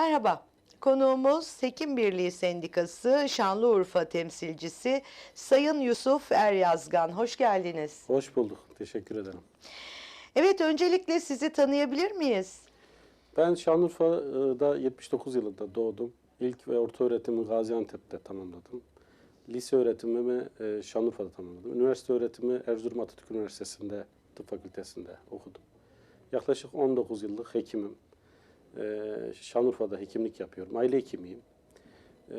Merhaba. Konuğumuz Hekim Birliği Sendikası Şanlıurfa temsilcisi Sayın Yusuf Eryazgan. Hoş geldiniz. Hoş bulduk. Teşekkür ederim. Evet öncelikle sizi tanıyabilir miyiz? Ben Şanlıurfa'da 79 yılında doğdum. İlk ve orta öğretimi Gaziantep'te tamamladım. Lise öğretimimi e, Şanlıurfa'da tamamladım. Üniversite öğretimi Erzurum Atatürk Üniversitesi'nde tıp fakültesinde okudum. Yaklaşık 19 yıllık hekimim. E, Şanlıurfa'da hekimlik yapıyorum. Aile hekimiyim. E,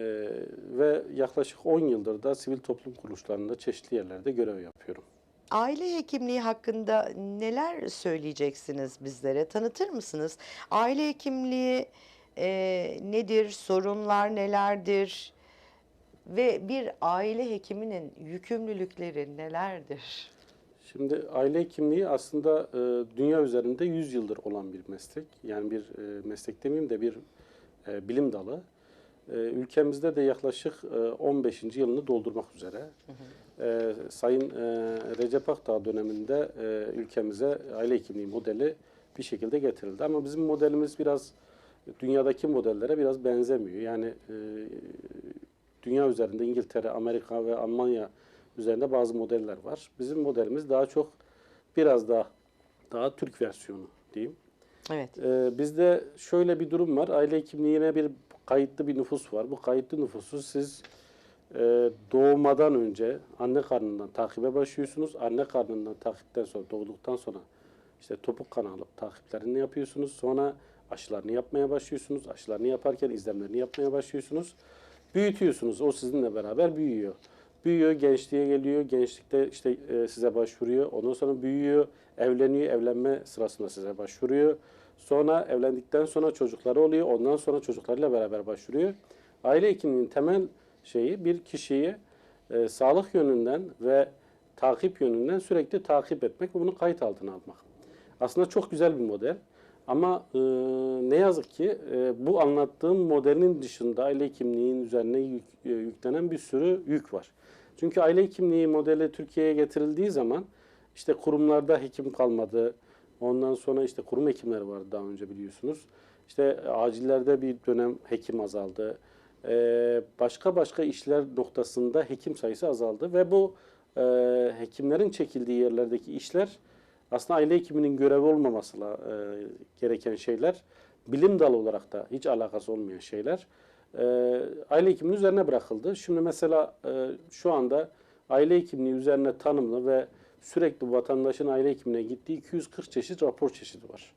ve yaklaşık 10 yıldır da sivil toplum kuruluşlarında çeşitli yerlerde görev yapıyorum. Aile hekimliği hakkında neler söyleyeceksiniz bizlere? Tanıtır mısınız? Aile hekimliği e, nedir? Sorunlar nelerdir? Ve bir aile hekiminin yükümlülükleri nelerdir? Şimdi aile hekimliği aslında e, dünya üzerinde 100 yıldır olan bir meslek. Yani bir e, meslek demeyeyim de bir e, bilim dalı. E, ülkemizde de yaklaşık e, 15. yılını doldurmak üzere. E, Sayın e, Recep Akdağ döneminde e, ülkemize aile hekimliği modeli bir şekilde getirildi. Ama bizim modelimiz biraz dünyadaki modellere biraz benzemiyor. Yani e, dünya üzerinde İngiltere, Amerika ve Almanya üzerinde bazı modeller var. Bizim modelimiz daha çok biraz daha daha Türk versiyonu diyeyim. Evet. Ee, bizde şöyle bir durum var. Aile hekimliğine bir kayıtlı bir nüfus var. Bu kayıtlı nüfusu siz e, doğmadan önce anne karnından takibe başlıyorsunuz. Anne karnından takipten sonra doğduktan sonra işte topuk kanı alıp takiplerini yapıyorsunuz. Sonra aşılarını yapmaya başlıyorsunuz. Aşılarını yaparken izlemlerini yapmaya başlıyorsunuz. Büyütüyorsunuz. O sizinle beraber büyüyor. Büyüyor, gençliğe geliyor. Gençlikte işte e, size başvuruyor. Ondan sonra büyüyor, evleniyor. Evlenme sırasında size başvuruyor. Sonra evlendikten sonra çocukları oluyor. Ondan sonra çocuklarıyla beraber başvuruyor. Aile hekimliğinin temel şeyi bir kişiyi e, sağlık yönünden ve takip yönünden sürekli takip etmek ve bunu kayıt altına almak. Aslında çok güzel bir model. Ama e, ne yazık ki e, bu anlattığım modelin dışında aile hekimliğinin üzerine yük- e, yüklenen bir sürü yük var. Çünkü aile hekimliği modeli Türkiye'ye getirildiği zaman işte kurumlarda hekim kalmadı. Ondan sonra işte kurum hekimleri vardı daha önce biliyorsunuz. İşte acillerde bir dönem hekim azaldı. Ee, başka başka işler noktasında hekim sayısı azaldı ve bu e, hekimlerin çekildiği yerlerdeki işler aslında aile hekiminin görevi olmamasıyla e, gereken şeyler, bilim dalı olarak da hiç alakası olmayan şeyler e, aile hekiminin üzerine bırakıldı. Şimdi mesela e, şu anda aile hekimliği üzerine tanımlı ve sürekli vatandaşın aile hekimine gittiği 240 çeşit rapor çeşidi var.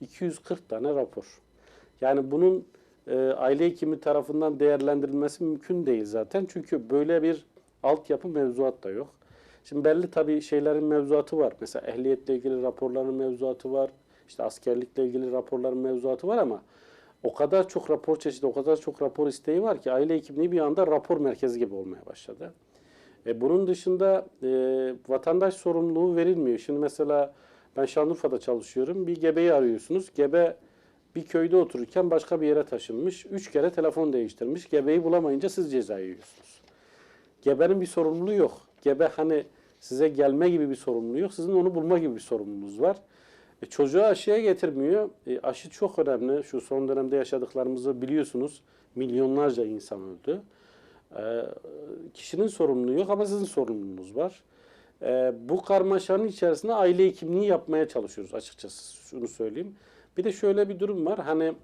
240 tane rapor. Yani bunun e, aile hekimi tarafından değerlendirilmesi mümkün değil zaten. Çünkü böyle bir altyapı mevzuat da yok. Şimdi belli tabii şeylerin mevzuatı var. Mesela ehliyetle ilgili raporların mevzuatı var. İşte askerlikle ilgili raporların mevzuatı var ama o kadar çok rapor çeşidi, o kadar çok rapor isteği var ki aile hekimliği bir anda rapor merkezi gibi olmaya başladı. E, bunun dışında e, vatandaş sorumluluğu verilmiyor. Şimdi mesela ben Şanlıurfa'da çalışıyorum. Bir gebeyi arıyorsunuz. Gebe bir köyde otururken başka bir yere taşınmış. Üç kere telefon değiştirmiş. Gebeyi bulamayınca siz ceza yiyorsunuz. Gebenin bir sorumluluğu yok. Gebe hani size gelme gibi bir sorumluluğu yok. Sizin onu bulma gibi bir sorumluluğunuz var. E, çocuğu aşıya getirmiyor. E, aşı çok önemli. Şu son dönemde yaşadıklarımızı biliyorsunuz. Milyonlarca insan öldü. E, kişinin sorumluluğu yok ama sizin sorumluluğunuz var. E, bu karmaşanın içerisinde aile hekimliği yapmaya çalışıyoruz açıkçası. Şunu söyleyeyim. Bir de şöyle bir durum var. Hani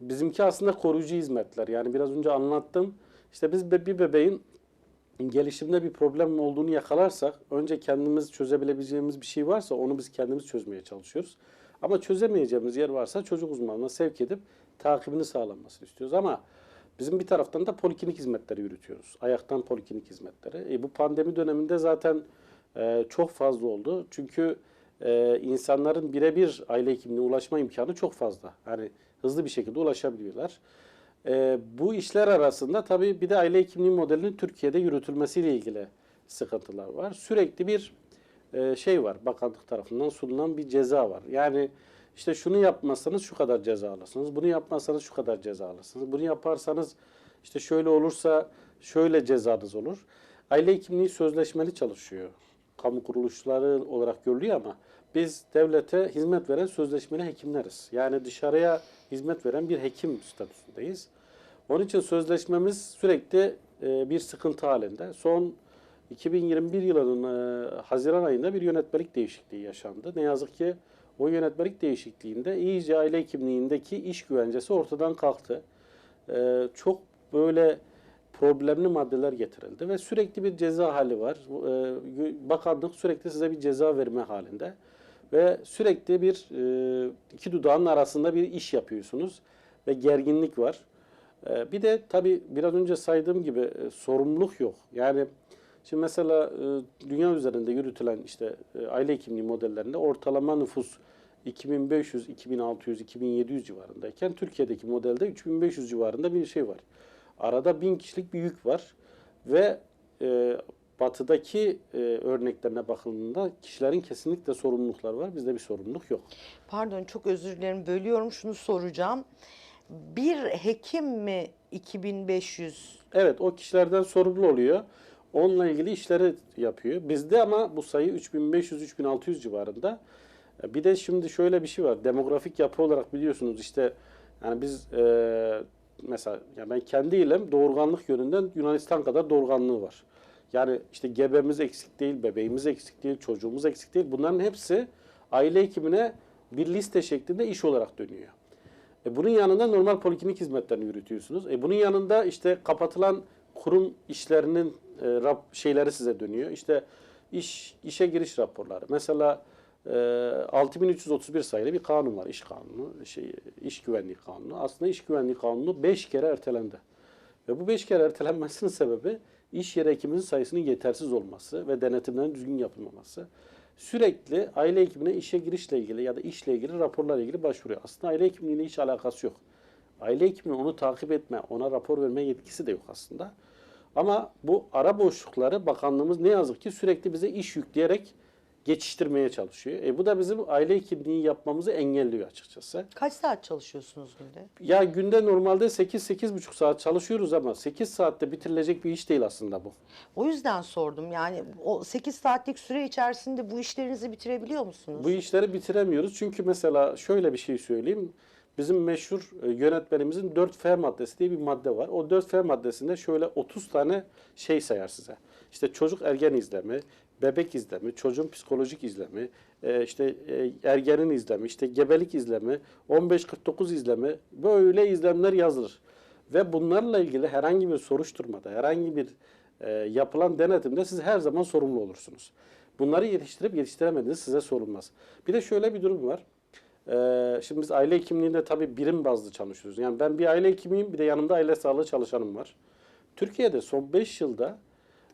bizimki aslında koruyucu hizmetler. Yani biraz önce anlattım. İşte biz bir bebeğin gelişimde bir problem olduğunu yakalarsak önce kendimiz çözebileceğimiz bir şey varsa onu biz kendimiz çözmeye çalışıyoruz. Ama çözemeyeceğimiz yer varsa çocuk uzmanına sevk edip takibini sağlanmasını istiyoruz. Ama bizim bir taraftan da poliklinik hizmetleri yürütüyoruz. Ayaktan poliklinik hizmetleri. E, bu pandemi döneminde zaten e, çok fazla oldu. Çünkü e, insanların birebir aile hekimliğine ulaşma imkanı çok fazla. Yani hızlı bir şekilde ulaşabiliyorlar. Ee, bu işler arasında tabii bir de aile hekimliği modelinin Türkiye'de yürütülmesiyle ilgili sıkıntılar var. Sürekli bir e, şey var, bakanlık tarafından sunulan bir ceza var. Yani işte şunu yapmazsanız şu kadar ceza alırsınız, bunu yapmazsanız şu kadar ceza alırsınız, bunu yaparsanız işte şöyle olursa şöyle cezanız olur. Aile hekimliği sözleşmeli çalışıyor. Kamu kuruluşları olarak görülüyor ama biz devlete hizmet veren sözleşmeli hekimleriz. Yani dışarıya hizmet veren bir hekim statüsündeyiz. Onun için sözleşmemiz sürekli e, bir sıkıntı halinde. Son 2021 yılının e, Haziran ayında bir yönetmelik değişikliği yaşandı. Ne yazık ki o yönetmelik değişikliğinde iyice aile hekimliğindeki iş güvencesi ortadan kalktı. E, çok böyle problemli maddeler getirildi ve sürekli bir ceza hali var. Bakanlık sürekli size bir ceza verme halinde ve sürekli bir iki dudağın arasında bir iş yapıyorsunuz ve gerginlik var. E, bir de tabii biraz önce saydığım gibi e, sorumluluk yok. Yani şimdi mesela e, dünya üzerinde yürütülen işte e, aile hekimliği modellerinde ortalama nüfus 2500, 2600, 2700 civarındayken Türkiye'deki modelde 3500 civarında bir şey var. Arada 1000 kişilik bir yük var ve e, batıdaki e, örneklerine bakıldığında kişilerin kesinlikle sorumlulukları var. Bizde bir sorumluluk yok. Pardon çok özür dilerim bölüyorum şunu soracağım. Bir hekim mi 2500? Evet o kişilerden sorumlu oluyor. Onunla ilgili işleri yapıyor. Bizde ama bu sayı 3500-3600 civarında. Bir de şimdi şöyle bir şey var. Demografik yapı olarak biliyorsunuz işte yani biz e, mesela ya ben kendi ilem doğurganlık yönünden Yunanistan kadar doğurganlığı var. Yani işte gebemiz eksik değil, bebeğimiz eksik değil, çocuğumuz eksik değil. Bunların hepsi aile hekimine bir liste şeklinde iş olarak dönüyor. E bunun yanında normal poliklinik hizmetlerini yürütüyorsunuz. E bunun yanında işte kapatılan kurum işlerinin e, rap, şeyleri size dönüyor. İşte iş işe giriş raporları. Mesela e, 6331 sayılı bir kanun var, iş kanunu, şey iş güvenliği kanunu. Aslında iş güvenliği kanunu 5 kere ertelendi. Ve bu 5 kere ertelenmesinin sebebi iş yeri hekiminin sayısının yetersiz olması ve denetimlerin düzgün yapılmaması. Sürekli aile hekimine işe girişle ilgili ya da işle ilgili raporlarla ilgili başvuruyor. Aslında aile hekimliğiyle hiç alakası yok. Aile hekiminin onu takip etme, ona rapor verme yetkisi de yok aslında. Ama bu ara boşlukları bakanlığımız ne yazık ki sürekli bize iş yükleyerek geçiştirmeye çalışıyor. E bu da bizim aile hekimliği yapmamızı engelliyor açıkçası. Kaç saat çalışıyorsunuz günde? Ya günde normalde 8-8,5 saat çalışıyoruz ama 8 saatte bitirilecek bir iş değil aslında bu. O yüzden sordum. Yani o 8 saatlik süre içerisinde bu işlerinizi bitirebiliyor musunuz? Bu işleri bitiremiyoruz çünkü mesela şöyle bir şey söyleyeyim. Bizim meşhur e, yönetmenimizin 4F maddesi diye bir madde var. O 4F maddesinde şöyle 30 tane şey sayar size. İşte çocuk ergen izlemi, bebek izlemi, çocuğun psikolojik izlemi, e, işte e, ergenin izlemi, işte gebelik izlemi, 15-49 izlemi böyle izlemler yazılır. Ve bunlarla ilgili herhangi bir soruşturmada, herhangi bir e, yapılan denetimde siz her zaman sorumlu olursunuz. Bunları yetiştirip yetiştiremediğiniz size sorulmaz. Bir de şöyle bir durum var. Ee, şimdi biz aile hekimliğinde tabii birim bazlı çalışıyoruz. Yani ben bir aile hekimiyim, bir de yanımda aile sağlığı çalışanım var. Türkiye'de son 5 yılda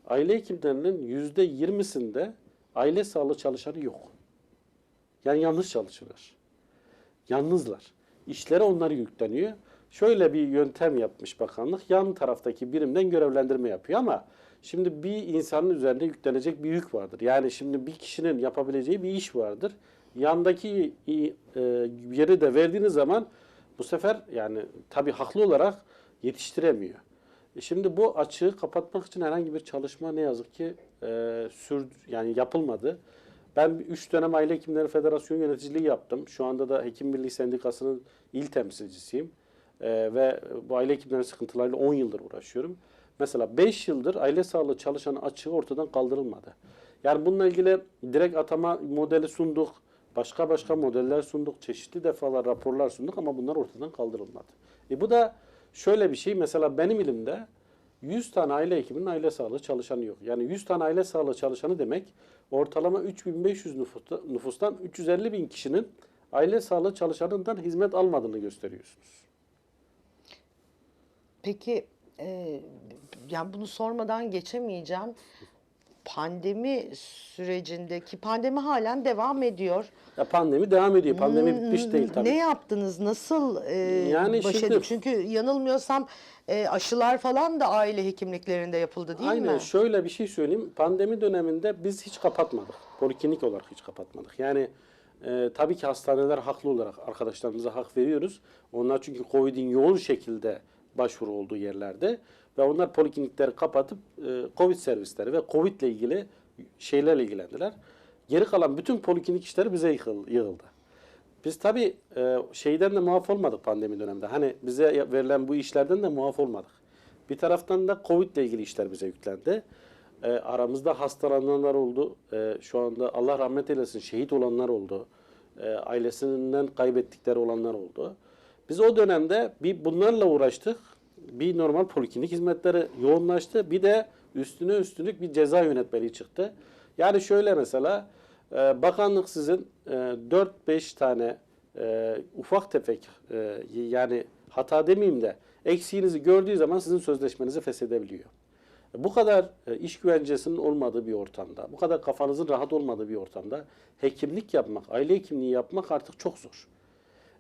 aile hekimlerinin yüzde 20'sinde aile sağlığı çalışanı yok. Yani yanlış çalışıyorlar. Yalnızlar. İşlere onlar yükleniyor. Şöyle bir yöntem yapmış bakanlık. Yan taraftaki birimden görevlendirme yapıyor ama şimdi bir insanın üzerinde yüklenecek bir yük vardır. Yani şimdi bir kişinin yapabileceği bir iş vardır. Yandaki e, yeri de verdiğiniz zaman bu sefer yani tabii haklı olarak yetiştiremiyor. E Şimdi bu açığı kapatmak için herhangi bir çalışma ne yazık ki e, sür yani yapılmadı. Ben 3 dönem Aile Hekimleri Federasyonu yöneticiliği yaptım. Şu anda da Hekim Birliği Sendikası'nın il temsilcisiyim. E, ve bu aile hekimleri sıkıntılarıyla 10 yıldır uğraşıyorum. Mesela 5 yıldır aile sağlığı çalışan açığı ortadan kaldırılmadı. Yani bununla ilgili direkt atama modeli sunduk. Başka başka modeller sunduk. Çeşitli defalar raporlar sunduk ama bunlar ortadan kaldırılmadı. E bu da şöyle bir şey. Mesela benim ilimde 100 tane aile hekiminin aile sağlığı çalışanı yok. Yani 100 tane aile sağlığı çalışanı demek ortalama 3500 nüfusta, nüfustan 350 bin kişinin aile sağlığı çalışanından hizmet almadığını gösteriyorsunuz. Peki e, yani bunu sormadan geçemeyeceğim. Pandemi sürecindeki pandemi halen devam ediyor. Ya pandemi devam ediyor. Pandemi bitmiş değil tabii. Ne yaptınız? Nasıl e, Yani baş şimdi- edip- Çünkü yanılmıyorsam e, aşılar falan da aile hekimliklerinde yapıldı değil Aynen mi? şöyle bir şey söyleyeyim. Pandemi döneminde biz hiç kapatmadık. Poliklinik olarak hiç kapatmadık. Yani e, tabii ki hastaneler haklı olarak arkadaşlarımıza hak veriyoruz. Onlar çünkü Covid'in yoğun şekilde başvuru olduğu yerlerde ve onlar poliklinikleri kapatıp e, Covid servisleri ve Covid ile ilgili şeylerle ilgilendiler. Geri kalan bütün poliklinik işleri bize yığıldı. Biz tabii e, şeyden de muaf olmadık pandemi döneminde. Hani bize verilen bu işlerden de muaf olmadık. Bir taraftan da Covid ile ilgili işler bize yüklendi. E, aramızda hastalananlar oldu. E, şu anda Allah rahmet eylesin şehit olanlar oldu. E, ailesinden kaybettikleri olanlar oldu. Biz o dönemde bir bunlarla uğraştık. Bir normal poliklinik hizmetleri yoğunlaştı. Bir de üstüne üstlük bir ceza yönetmeliği çıktı. Yani şöyle mesela e, bakanlık sizin e, 4-5 tane e, ufak tefek e, yani hata demeyeyim de eksiğinizi gördüğü zaman sizin sözleşmenizi feshedebiliyor. Bu kadar iş güvencesinin olmadığı bir ortamda, bu kadar kafanızın rahat olmadığı bir ortamda hekimlik yapmak, aile hekimliği yapmak artık çok zor.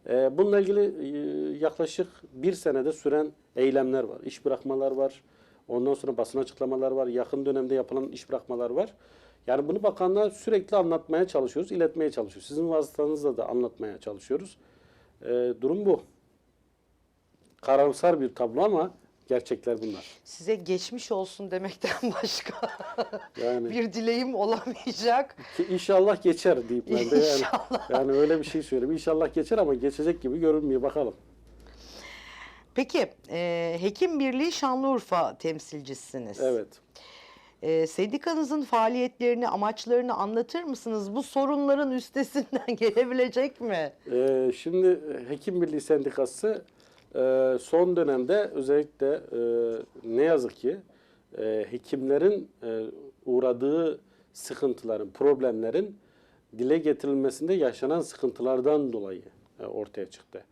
Bununla ilgili yaklaşık bir senede süren eylemler var, iş bırakmalar var, ondan sonra basın açıklamalar var, yakın dönemde yapılan iş bırakmalar var. Yani bunu bakanlığa sürekli anlatmaya çalışıyoruz, iletmeye çalışıyoruz. Sizin vasıtanızla da anlatmaya çalışıyoruz. E, Durum bu. Karamsar bir tablo ama gerçekler bunlar. Size geçmiş olsun demekten başka Yani bir dileğim olamayacak. ki inşallah geçer deyip ben de yani, İnşallah. yani öyle bir şey söyleyeyim. İnşallah geçer ama geçecek gibi görünmüyor bakalım. Peki, e, Hekim Birliği Şanlıurfa temsilcisiniz. Evet. E, sendikanızın faaliyetlerini, amaçlarını anlatır mısınız? Bu sorunların üstesinden gelebilecek mi? Ee, şimdi e, Hekim Birliği Sendikası e, son dönemde özellikle e, ne yazık ki e, hekimlerin e, uğradığı sıkıntıların, problemlerin dile getirilmesinde yaşanan sıkıntılardan dolayı e, ortaya çıktı.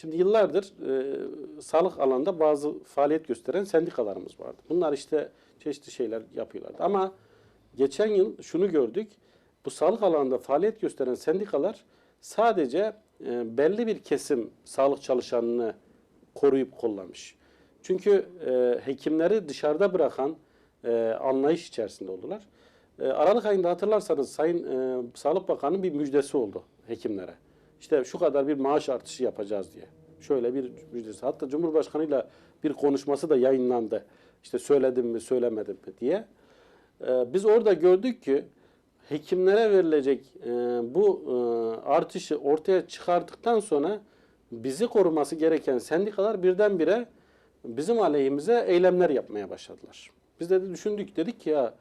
Şimdi yıllardır e, sağlık alanında bazı faaliyet gösteren sendikalarımız vardı. Bunlar işte çeşitli şeyler yapıyorlardı. Ama geçen yıl şunu gördük. Bu sağlık alanında faaliyet gösteren sendikalar sadece e, belli bir kesim sağlık çalışanını koruyup kollamış. Çünkü e, hekimleri dışarıda bırakan e, anlayış içerisinde oldular. E, Aralık ayında hatırlarsanız Sayın e, Sağlık Bakanı'nın bir müjdesi oldu hekimlere. İşte şu kadar bir maaş artışı yapacağız diye. Şöyle bir müjdesi. Hatta Cumhurbaşkanı'yla bir konuşması da yayınlandı. İşte söyledim mi söylemedim mi diye. E, biz orada gördük ki hekimlere verilecek e, bu e, artışı ortaya çıkardıktan sonra bizi koruması gereken sendikalar birdenbire bizim aleyhimize eylemler yapmaya başladılar. Biz de düşündük dedik ki ya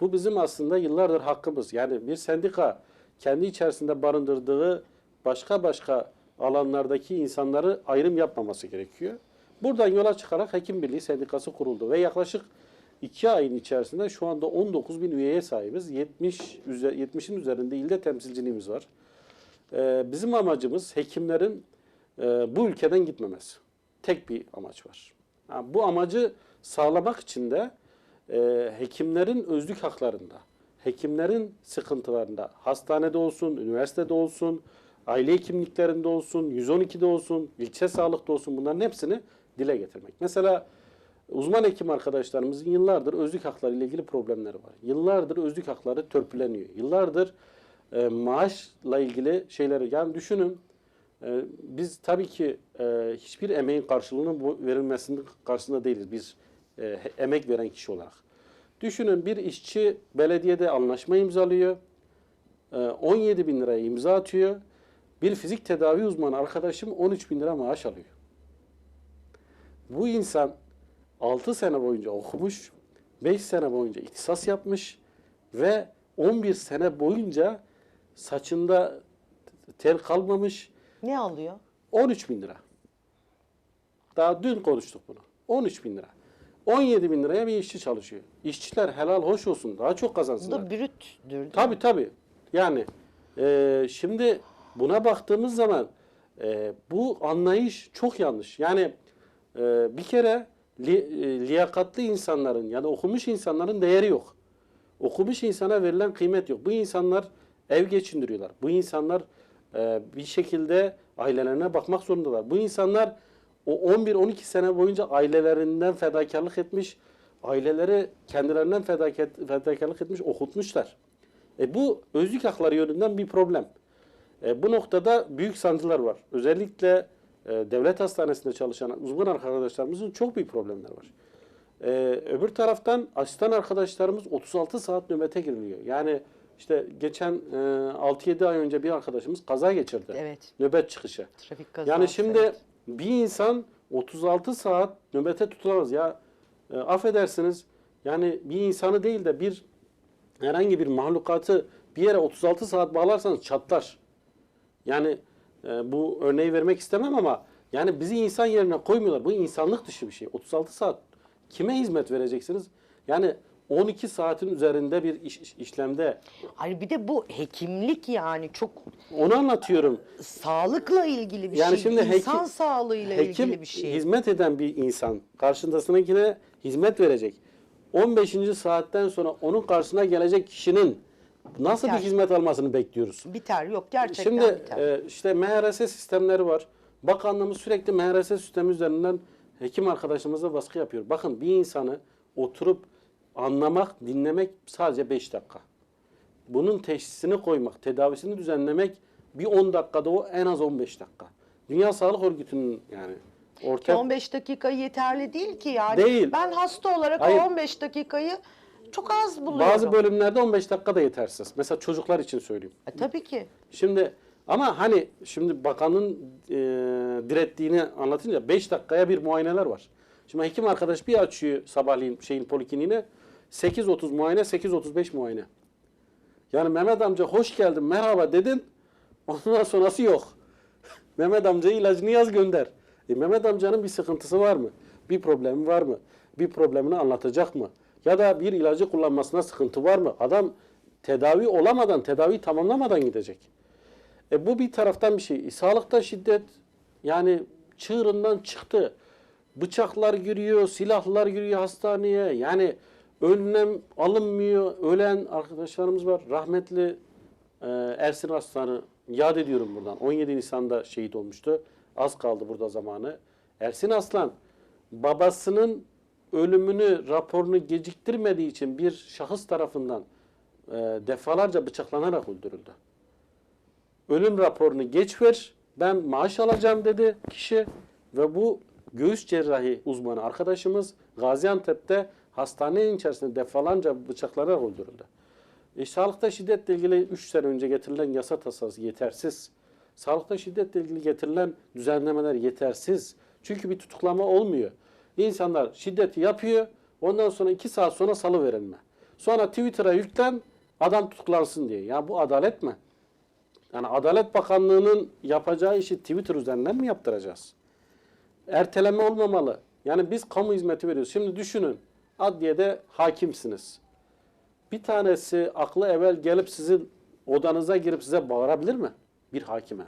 bu bizim aslında yıllardır hakkımız. Yani bir sendika kendi içerisinde barındırdığı başka başka alanlardaki insanları ayrım yapmaması gerekiyor. Buradan yola çıkarak Hekim Birliği Sendikası kuruldu ve yaklaşık iki ayın içerisinde şu anda 19 bin üyeye sahibiz. 70 üze- 70'in üzerinde ilde temsilciliğimiz var. Ee, bizim amacımız hekimlerin e, bu ülkeden gitmemesi. Tek bir amaç var. Ha, bu amacı sağlamak için de e, hekimlerin özlük haklarında, hekimlerin sıkıntılarında, hastanede olsun, üniversitede olsun, aile hekimliklerinde olsun, 112'de olsun, ilçe sağlıkta olsun bunların hepsini dile getirmek. Mesela uzman hekim arkadaşlarımızın yıllardır özlük hakları ile ilgili problemleri var. Yıllardır özlük hakları törpüleniyor. Yıllardır e, maaşla ilgili şeyleri yani düşünün e, biz tabii ki e, hiçbir emeğin karşılığının verilmesinin karşısında değiliz biz e, emek veren kişi olarak. Düşünün bir işçi belediyede anlaşma imzalıyor. e, 17 bin liraya imza atıyor. Bir fizik tedavi uzmanı arkadaşım 13 bin lira maaş alıyor. Bu insan 6 sene boyunca okumuş, 5 sene boyunca ihtisas yapmış ve 11 sene boyunca saçında tel kalmamış, Ne alıyor? 13 bin lira. Daha dün konuştuk bunu. 13 bin lira. 17 bin liraya bir işçi çalışıyor. İşçiler helal hoş olsun. Daha çok Bu kazansınlar. da brüttür. Tabii tabii. Yani e, şimdi buna baktığımız zaman e, bu anlayış çok yanlış. Yani e, bir kere li, e, liyakatli insanların yani okumuş insanların değeri yok. Okumuş insana verilen kıymet yok. Bu insanlar ev geçindiriyorlar. Bu insanlar e, bir şekilde ailelerine bakmak zorundalar. Bu insanlar o 11-12 sene boyunca ailelerinden fedakarlık etmiş, aileleri kendilerinden fedakarlık etmiş, okutmuşlar. E bu özlük hakları yönünden bir problem. E, bu noktada büyük sancılar var. Özellikle e, devlet hastanesinde çalışan uzman arkadaşlarımızın çok büyük problemler var. E, öbür taraftan asistan arkadaşlarımız 36 saat nöbete giriliyor. Yani İşte geçen e, 6-7 ay önce bir arkadaşımız kaza geçirdi. Evet. Nöbet çıkışı. Trafik kazası. Yani şimdi evet. bir insan 36 saat nöbete tutulamaz. Ya e, affedersiniz yani bir insanı değil de bir herhangi bir mahlukatı bir yere 36 saat bağlarsanız çatlar. Yani e, bu örneği vermek istemem ama yani bizi insan yerine koymuyorlar. Bu insanlık dışı bir şey. 36 saat kime hizmet vereceksiniz? Yani 12 saatin üzerinde bir iş- iş- işlemde Hayır bir de bu hekimlik yani çok onu anlatıyorum. sağlıkla ilgili bir Yani şey. şimdi hekim- İnsan sağlığıyla Hekim ilgili bir şey. hizmet eden bir insan karşındasındakine hizmet verecek. 15. saatten sonra onun karşısına gelecek kişinin nasıl Biter. bir hizmet almasını bekliyoruz? Biter yok gerçekten Şimdi biter. e, işte MHRS sistemleri var. Bakanlığımız sürekli MHRS sistemi üzerinden hekim arkadaşımıza baskı yapıyor. Bakın bir insanı oturup anlamak, dinlemek sadece 5 dakika. Bunun teşhisini koymak, tedavisini düzenlemek bir 10 dakikada o en az 15 dakika. Dünya Sağlık Örgütü'nün yani Ki ortak 15 dakika yeterli değil ki yani. Değil. Ben hasta olarak Hayır. o 15 dakikayı çok az buluyorum. bazı bölümlerde 15 dakika da yetersiz. Mesela çocuklar için söyleyeyim. E, tabii ki. Şimdi ama hani şimdi bakanın e, direttiğini anlatınca 5 dakikaya bir muayeneler var. Şimdi hekim arkadaş bir açıyor sabahleyin şeyin polikliniğine 8.30 muayene 8.35 muayene. Yani Mehmet amca hoş geldin merhaba dedin ondan sonrası yok. Mehmet amcaya ilacını yaz gönder. E, Mehmet amcanın bir sıkıntısı var mı? Bir problemi var mı? Bir problemini anlatacak mı? Ya da bir ilacı kullanmasına sıkıntı var mı? Adam tedavi olamadan, tedavi tamamlamadan gidecek. E, bu bir taraftan bir şey. E, sağlıkta şiddet yani çığırından çıktı. Bıçaklar giriyor, silahlar giriyor hastaneye. Yani önlem alınmıyor. Ölen arkadaşlarımız var. Rahmetli e, Ersin Aslan'ı yad ediyorum buradan. 17 Nisan'da şehit olmuştu. Az kaldı burada zamanı. Ersin Aslan babasının ölümünü, raporunu geciktirmediği için bir şahıs tarafından e, defalarca bıçaklanarak öldürüldü. Ölüm raporunu geç ver, ben maaş alacağım dedi kişi ve bu göğüs cerrahi uzmanı arkadaşımız Gaziantep'te hastanenin içerisinde defalarca bıçaklanarak öldürüldü. E, sağlıkta şiddetle ilgili 3 sene önce getirilen yasa tasarısı yetersiz. Sağlıkta şiddetle ilgili getirilen düzenlemeler yetersiz. Çünkü bir tutuklama olmuyor. İnsanlar şiddeti yapıyor, ondan sonra 2 saat sonra salı verilme. Sonra Twitter'a yüklen, adam tutuklansın diye. Ya bu adalet mi? Yani Adalet Bakanlığı'nın yapacağı işi Twitter üzerinden mi yaptıracağız? Erteleme olmamalı. Yani biz kamu hizmeti veriyoruz. Şimdi düşünün, adliyede hakimsiniz. Bir tanesi aklı evvel gelip sizin odanıza girip size bağırabilir mi? Bir hakime,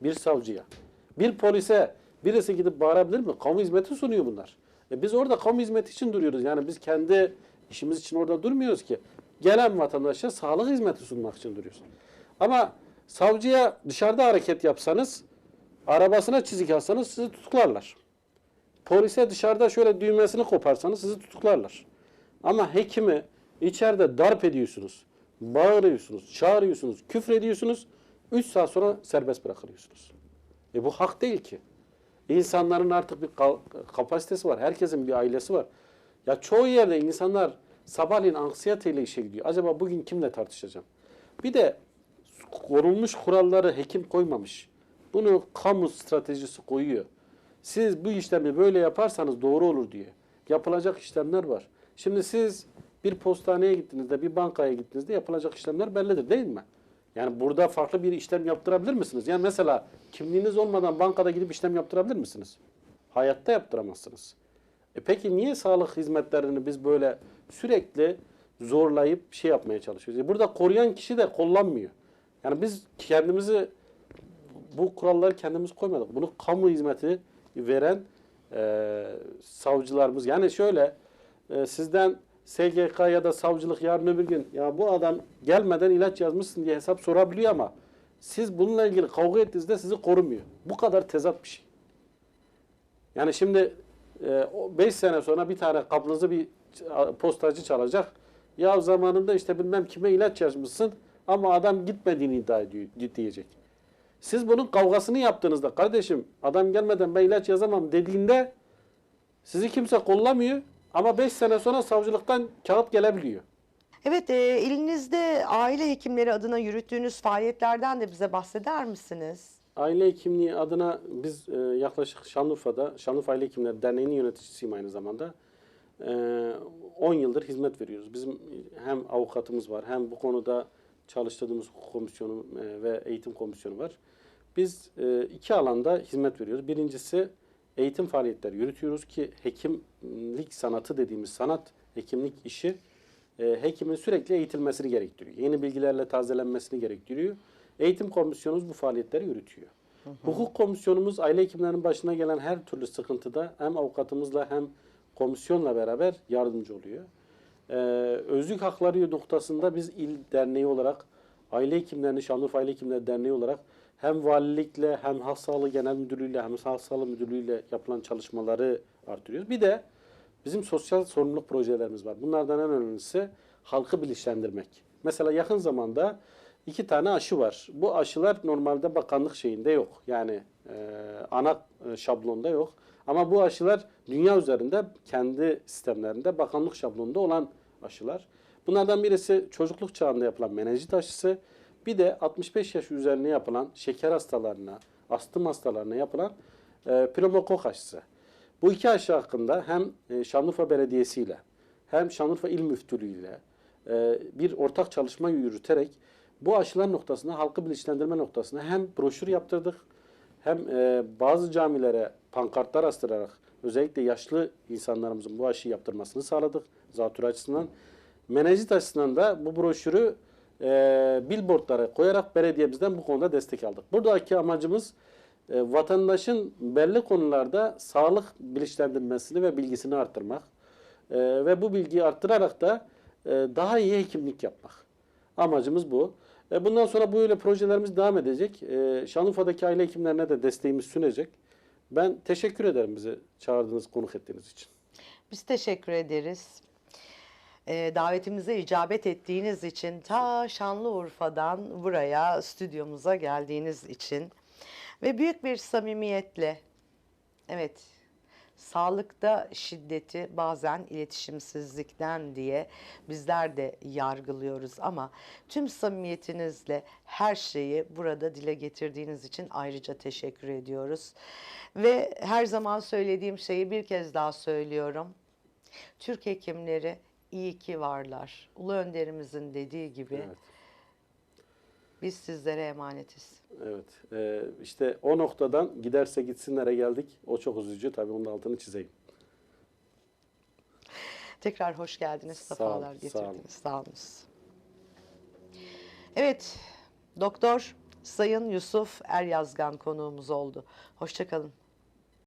bir savcıya, bir polise birisi gidip bağırabilir mi? Kamu hizmeti sunuyor bunlar. E biz orada kamu hizmeti için duruyoruz. Yani biz kendi işimiz için orada durmuyoruz ki. Gelen vatandaşa sağlık hizmeti sunmak için duruyoruz. Ama savcıya dışarıda hareket yapsanız, arabasına çizik atsanız sizi tutuklarlar. Polise dışarıda şöyle düğmesini koparsanız sizi tutuklarlar. Ama hekimi içeride darp ediyorsunuz, bağırıyorsunuz, çağırıyorsunuz, küfrediyorsunuz. 3 saat sonra serbest bırakılıyorsunuz. E bu hak değil ki. İnsanların artık bir ka- kapasitesi var. Herkesin bir ailesi var. Ya çoğu yerde insanlar sabahleyin anksiyeteyle işe gidiyor. Acaba bugün kimle tartışacağım? Bir de korunmuş kuralları hekim koymamış. Bunu kamu stratejisi koyuyor. Siz bu işlemi böyle yaparsanız doğru olur diye. Yapılacak işlemler var. Şimdi siz bir postaneye gittiğinizde, bir bankaya gittiğinizde yapılacak işlemler bellidir değil mi? Yani burada farklı bir işlem yaptırabilir misiniz? Yani mesela kimliğiniz olmadan bankada gidip işlem yaptırabilir misiniz? Hayatta yaptıramazsınız. E peki niye sağlık hizmetlerini biz böyle sürekli zorlayıp şey yapmaya çalışıyoruz? E burada koruyan kişi de kullanmıyor. Yani biz kendimizi bu kuralları kendimiz koymadık. Bunu kamu hizmeti veren e, savcılarımız. Yani şöyle e, sizden SGK ya da savcılık yarın öbür gün ya bu adam gelmeden ilaç yazmışsın diye hesap sorabiliyor ama siz bununla ilgili kavga ettiğinizde sizi korumuyor. Bu kadar tezat bir şey. Yani şimdi 5 sene sonra bir tane kapınızı bir postacı çalacak. Ya zamanında işte bilmem kime ilaç yazmışsın ama adam gitmediğini iddia ediyor diyecek. Siz bunun kavgasını yaptığınızda kardeşim adam gelmeden ben ilaç yazamam dediğinde sizi kimse kollamıyor ama 5 sene sonra savcılıktan kağıt gelebiliyor. Evet, e, elinizde aile hekimleri adına yürüttüğünüz faaliyetlerden de bize bahseder misiniz? Aile hekimliği adına biz e, yaklaşık Şanlıurfa'da, Şanlıurfa Aile Hekimleri Derneği'nin yöneticisiyim aynı zamanda. E, 10 yıldır hizmet veriyoruz. Bizim hem avukatımız var hem bu konuda çalıştırdığımız hukuk komisyonu e, ve eğitim komisyonu var. Biz e, iki alanda hizmet veriyoruz. Birincisi eğitim faaliyetleri yürütüyoruz ki hekimlik sanatı dediğimiz sanat, hekimlik işi e, hekimin sürekli eğitilmesini gerektiriyor. Yeni bilgilerle tazelenmesini gerektiriyor. Eğitim komisyonumuz bu faaliyetleri yürütüyor. Hukuk komisyonumuz aile hekimlerinin başına gelen her türlü sıkıntıda hem avukatımızla hem komisyonla beraber yardımcı oluyor. Ee, özlük hakları noktasında biz il derneği olarak aile hekimlerini Şanlıurfa Aile Hekimleri Derneği olarak hem valilikle hem halk genel müdürlüğüyle hem halk müdürlüğüyle yapılan çalışmaları artırıyoruz. Bir de bizim sosyal sorumluluk projelerimiz var. Bunlardan en önemlisi halkı bilinçlendirmek. Mesela yakın zamanda iki tane aşı var. Bu aşılar normalde bakanlık şeyinde yok. Yani e, ana e, şablonda yok. Ama bu aşılar dünya üzerinde kendi sistemlerinde bakanlık şablonunda olan aşılar. Bunlardan birisi çocukluk çağında yapılan menenjit aşısı. Bir de 65 yaş üzerine yapılan şeker hastalarına, astım hastalarına yapılan e, pneumokok aşısı. Bu iki aşı hakkında hem e, Şanlıurfa Belediyesi ile hem Şanlıurfa İl Müftülüğü ile e, bir ortak çalışma yürüterek bu aşılar noktasında halkı bilinçlendirme noktasında hem broşür yaptırdık hem e, bazı camilere pankartlar astırarak özellikle yaşlı insanlarımızın bu aşıyı yaptırmasını sağladık zatürre açısından. Menenjit açısından da bu broşürü e, billboardlara koyarak belediyemizden bu konuda destek aldık. Buradaki amacımız e, vatandaşın belli konularda sağlık bilinçlendirmesini ve bilgisini arttırmak. E, ve bu bilgiyi arttırarak da e, daha iyi hekimlik yapmak. Amacımız bu. E, bundan sonra böyle projelerimiz devam edecek. E, Şanlıurfa'daki aile hekimlerine de desteğimiz sunacak. Ben teşekkür ederim bizi çağırdığınız, konuk ettiğiniz için. Biz teşekkür ederiz. Ee, davetimize icabet ettiğiniz için ta Şanlıurfa'dan buraya stüdyomuza geldiğiniz için ve büyük bir samimiyetle evet sağlıkta şiddeti bazen iletişimsizlikten diye bizler de yargılıyoruz ama tüm samimiyetinizle her şeyi burada dile getirdiğiniz için ayrıca teşekkür ediyoruz. Ve her zaman söylediğim şeyi bir kez daha söylüyorum. Türk hekimleri iyi ki varlar. Ulu önderimizin dediği gibi Evet. biz sizlere emanetiz. Evet. E, işte o noktadan giderse gitsinlere geldik. O çok üzücü. Tabii onun altını çizeyim. Tekrar hoş geldiniz, Sağ olun, olun. getirdiniz. Sağ olunuz. Evet, Doktor Sayın Yusuf Eryazgan konuğumuz oldu. Hoşçakalın.